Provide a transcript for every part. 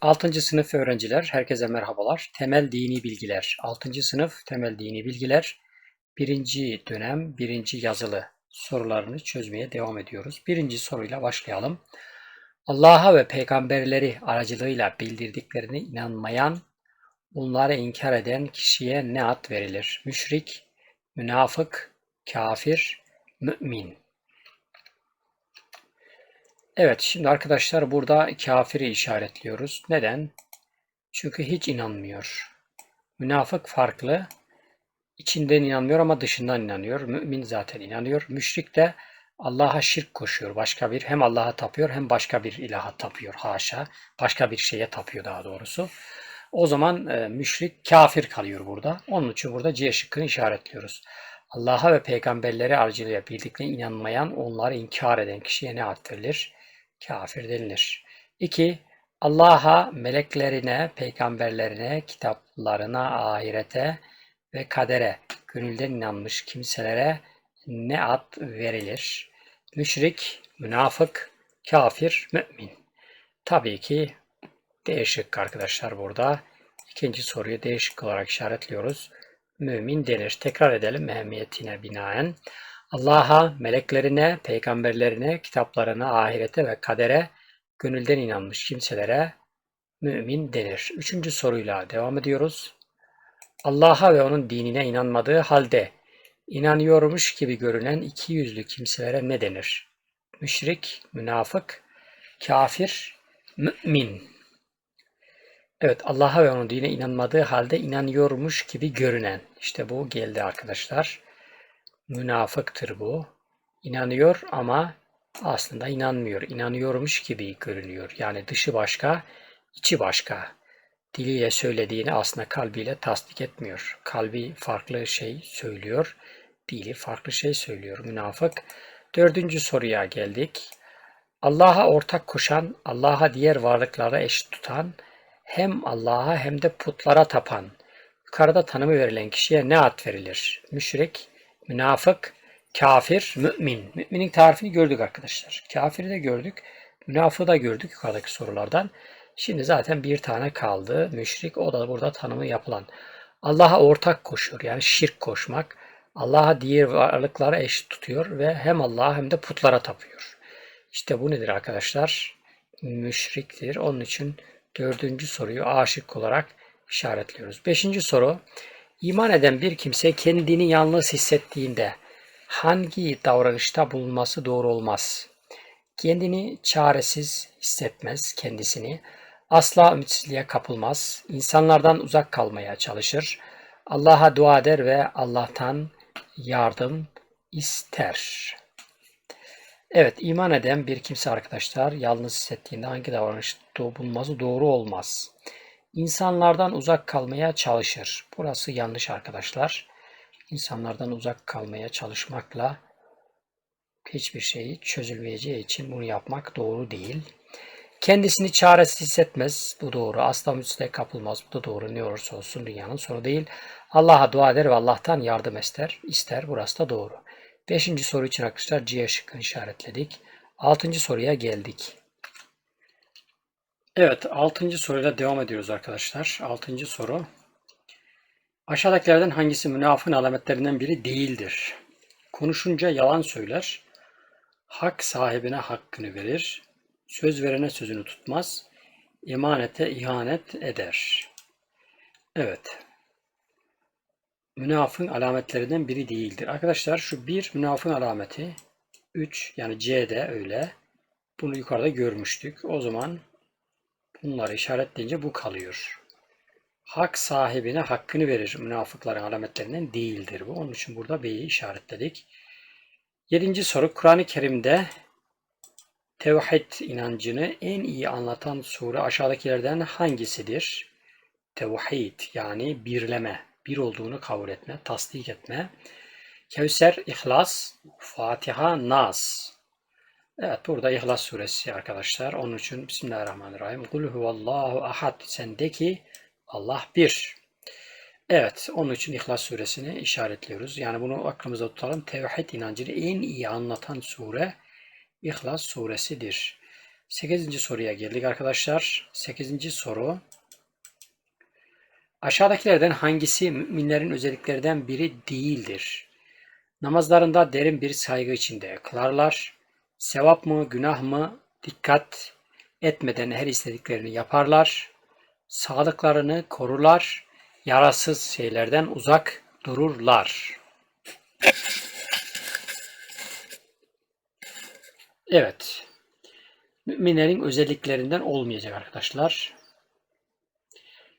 6. sınıf öğrenciler, herkese merhabalar. Temel dini bilgiler. 6. sınıf temel dini bilgiler. 1. dönem 1. yazılı sorularını çözmeye devam ediyoruz. Birinci soruyla başlayalım. Allah'a ve peygamberleri aracılığıyla bildirdiklerine inanmayan, bunları inkar eden kişiye ne ad verilir? Müşrik, münafık, kafir, mümin. Evet, şimdi arkadaşlar burada kafiri işaretliyoruz. Neden? Çünkü hiç inanmıyor. Münafık farklı. İçinden inanmıyor ama dışından inanıyor. Mümin zaten inanıyor. Müşrik de Allah'a şirk koşuyor. Başka bir hem Allah'a tapıyor hem başka bir ilaha tapıyor. Haşa. Başka bir şeye tapıyor daha doğrusu. O zaman e, müşrik kafir kalıyor burada. Onun için burada C şıkkını işaretliyoruz. Allah'a ve peygamberleri aracılığıyla bildiklerine inanmayan, onları inkar eden kişiye ne ad verilir? Kafir denilir. 2. Allah'a, meleklerine, peygamberlerine, kitaplarına, ahirete ve kadere gönülden inanmış kimselere ne ad verilir? Müşrik, münafık, kafir, mümin. Tabii ki değişik arkadaşlar burada. İkinci soruyu değişik olarak işaretliyoruz. Mümin denir. Tekrar edelim ehemmiyetine binaen. Allah'a, meleklerine, peygamberlerine, kitaplarına, ahirete ve kadere gönülden inanmış kimselere mümin denir. Üçüncü soruyla devam ediyoruz. Allah'a ve onun dinine inanmadığı halde inanıyormuş gibi görünen iki yüzlü kimselere ne denir? Müşrik, münafık, kafir, mümin. Evet Allah'a ve onun dine inanmadığı halde inanıyormuş gibi görünen. İşte bu geldi arkadaşlar. Münafıktır bu. İnanıyor ama aslında inanmıyor. İnanıyormuş gibi görünüyor. Yani dışı başka, içi başka. Diliyle söylediğini aslında kalbiyle tasdik etmiyor. Kalbi farklı şey söylüyor. Dili farklı şey söylüyor. Münafık. Dördüncü soruya geldik. Allah'a ortak koşan, Allah'a diğer varlıklara eş tutan, hem Allah'a hem de putlara tapan, yukarıda tanımı verilen kişiye ne ad verilir? Müşrik, münafık, kafir, mümin. Müminin tarifini gördük arkadaşlar. Kafiri de gördük, münafığı da gördük yukarıdaki sorulardan. Şimdi zaten bir tane kaldı. Müşrik o da burada tanımı yapılan. Allah'a ortak koşuyor yani şirk koşmak. Allah'a diğer varlıklara eş tutuyor ve hem Allah'a hem de putlara tapıyor. İşte bu nedir arkadaşlar? Müşriktir. Onun için dördüncü soruyu aşık olarak işaretliyoruz. Beşinci soru. İman eden bir kimse kendini yalnız hissettiğinde hangi davranışta bulunması doğru olmaz? Kendini çaresiz hissetmez kendisini. Asla ümitsizliğe kapılmaz. insanlardan uzak kalmaya çalışır. Allah'a dua eder ve Allah'tan yardım ister. Evet, iman eden bir kimse arkadaşlar yalnız hissettiğinde hangi davranışta bulunması doğru olmaz. İnsanlardan uzak kalmaya çalışır. Burası yanlış arkadaşlar. İnsanlardan uzak kalmaya çalışmakla hiçbir şeyi çözülmeyeceği için bunu yapmak doğru değil. Kendisini çaresiz hissetmez. Bu doğru. Asla müsle kapılmaz. Bu da doğru. Ne olursa olsun dünyanın sonu değil. Allah'a dua eder ve Allah'tan yardım ister. ister. Burası da doğru. Beşinci soru için arkadaşlar C şıkkını işaretledik. Altıncı soruya geldik. Evet, altıncı soruyla devam ediyoruz arkadaşlar. Altıncı soru. Aşağıdakilerden hangisi münafığın alametlerinden biri değildir? Konuşunca yalan söyler, hak sahibine hakkını verir, söz verene sözünü tutmaz, emanete ihanet eder. Evet, münafığın alametlerinden biri değildir. Arkadaşlar şu bir münafığın alameti, 3 yani C'de öyle. Bunu yukarıda görmüştük. O zaman bunları işaretleyince bu kalıyor. Hak sahibine hakkını verir. Münafıkların alametlerinden değildir bu. Onun için burada B'yi işaretledik. Yedinci soru Kur'an-ı Kerim'de tevhid inancını en iyi anlatan sure aşağıdakilerden hangisidir? Tevhid yani birleme, bir olduğunu kabul etme, tasdik etme. Kevser, İhlas, Fatiha, Nas. Evet burada İhlas suresi arkadaşlar. Onun için Bismillahirrahmanirrahim. Kul huvallahu ahad. Sen de ki Allah bir. Evet, onun için İhlas suresini işaretliyoruz. Yani bunu aklımızda tutalım. Tevhid inancını en iyi anlatan sure İhlas suresidir. 8. soruya geldik arkadaşlar. 8. soru. Aşağıdakilerden hangisi müminlerin özelliklerinden biri değildir? Namazlarında derin bir saygı içinde kılarlar. Sevap mı, günah mı dikkat etmeden her istediklerini yaparlar. Sağlıklarını korurlar. Yarasız şeylerden uzak dururlar. Evet. Müminlerin özelliklerinden olmayacak arkadaşlar.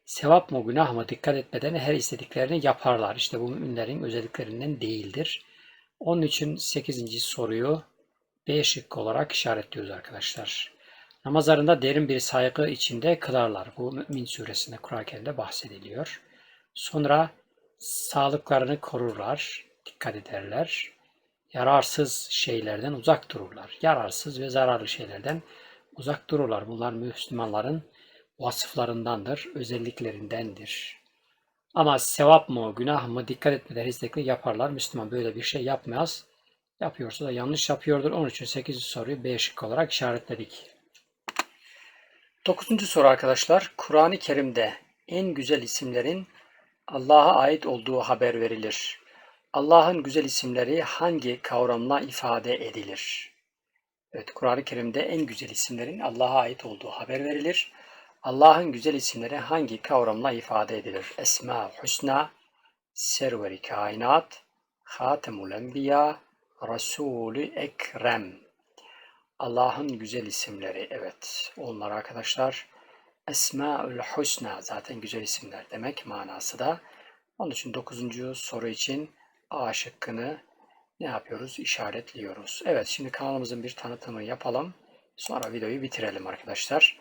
Sevap mı günah mı dikkat etmeden her istediklerini yaparlar. İşte bu müminlerin özelliklerinden değildir. Onun için 8. soruyu B şıkkı olarak işaretliyoruz arkadaşlar. Namazlarında derin bir saygı içinde kılarlar. Bu Mümin suresinde Kerim'de bahsediliyor. Sonra sağlıklarını korurlar, dikkat ederler. Yararsız şeylerden uzak dururlar. Yararsız ve zararlı şeylerden uzak dururlar. Bunlar Müslümanların vasıflarındandır, özelliklerindendir. Ama sevap mı, günah mı dikkat etmeden istekli yaparlar. Müslüman böyle bir şey yapmaz. Yapıyorsa da yanlış yapıyordur. Onun için 8. soruyu B şıkkı olarak işaretledik. 9. soru arkadaşlar. Kur'an-ı Kerim'de en güzel isimlerin Allah'a ait olduğu haber verilir. Allah'ın güzel isimleri hangi kavramla ifade edilir? Evet, Kur'an-ı Kerim'de en güzel isimlerin Allah'a ait olduğu haber verilir. Allah'ın güzel isimleri hangi kavramla ifade edilir? Esma Hüsna, Serveri Kainat, Hatemul Enbiya, Resulü Ekrem. Allah'ın güzel isimleri, evet. Onlar arkadaşlar Esmaül Hüsna zaten güzel isimler demek manası da. Onun için 9. soru için A şıkkını ne yapıyoruz? İşaretliyoruz. Evet şimdi kanalımızın bir tanıtımını yapalım. Sonra videoyu bitirelim arkadaşlar.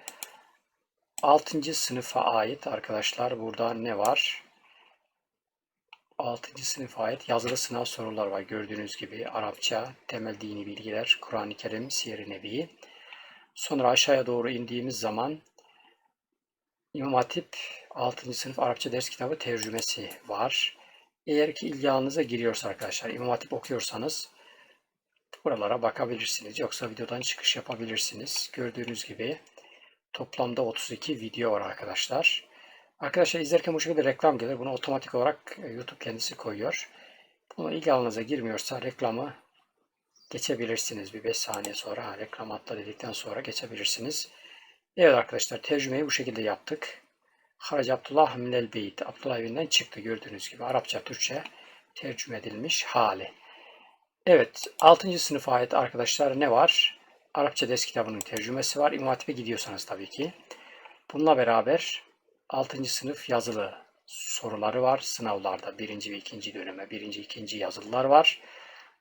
6. sınıfa ait arkadaşlar burada ne var? 6. sınıfa ait yazılı sınav sorular var. Gördüğünüz gibi Arapça, temel dini bilgiler, Kur'an-ı Kerim, Siyer-i Nebi. Sonra aşağıya doğru indiğimiz zaman İmam Hatip 6. sınıf Arapça ders kitabı tercümesi var. Eğer ki ilgi alanınıza giriyorsa arkadaşlar, İmam Hatip okuyorsanız buralara bakabilirsiniz. Yoksa videodan çıkış yapabilirsiniz. Gördüğünüz gibi toplamda 32 video var arkadaşlar. Arkadaşlar izlerken bu şekilde reklam gelir. Bunu otomatik olarak e, YouTube kendisi koyuyor. Bunu ilgi alanınıza girmiyorsa reklamı geçebilirsiniz. Bir 5 saniye sonra ha, reklam atla dedikten sonra geçebilirsiniz. Evet arkadaşlar tercümeyi bu şekilde yaptık. Harac Abdullah Minel Beyt. Abdullah evinden çıktı gördüğünüz gibi. Arapça, Türkçe tercüme edilmiş hali. Evet 6. sınıfa ait arkadaşlar ne var? Arapça ders kitabının tercümesi var. İmam Hatip'e gidiyorsanız tabii ki. Bununla beraber 6. sınıf yazılı soruları var. Sınavlarda 1. ve 2. döneme 1. 2. yazılılar var.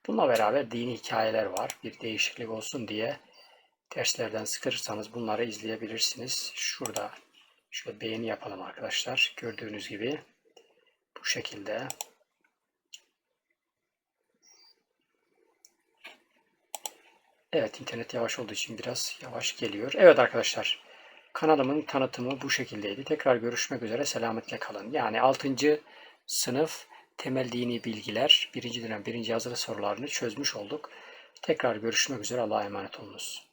Bununla beraber dini hikayeler var. Bir değişiklik olsun diye derslerden sıkılırsanız bunları izleyebilirsiniz. Şurada şöyle beğeni yapalım arkadaşlar. Gördüğünüz gibi bu şekilde Evet internet yavaş olduğu için biraz yavaş geliyor. Evet arkadaşlar kanalımın tanıtımı bu şekildeydi. Tekrar görüşmek üzere selametle kalın. Yani 6. sınıf temel dini bilgiler 1. dönem 1. yazılı sorularını çözmüş olduk. Tekrar görüşmek üzere Allah'a emanet olunuz.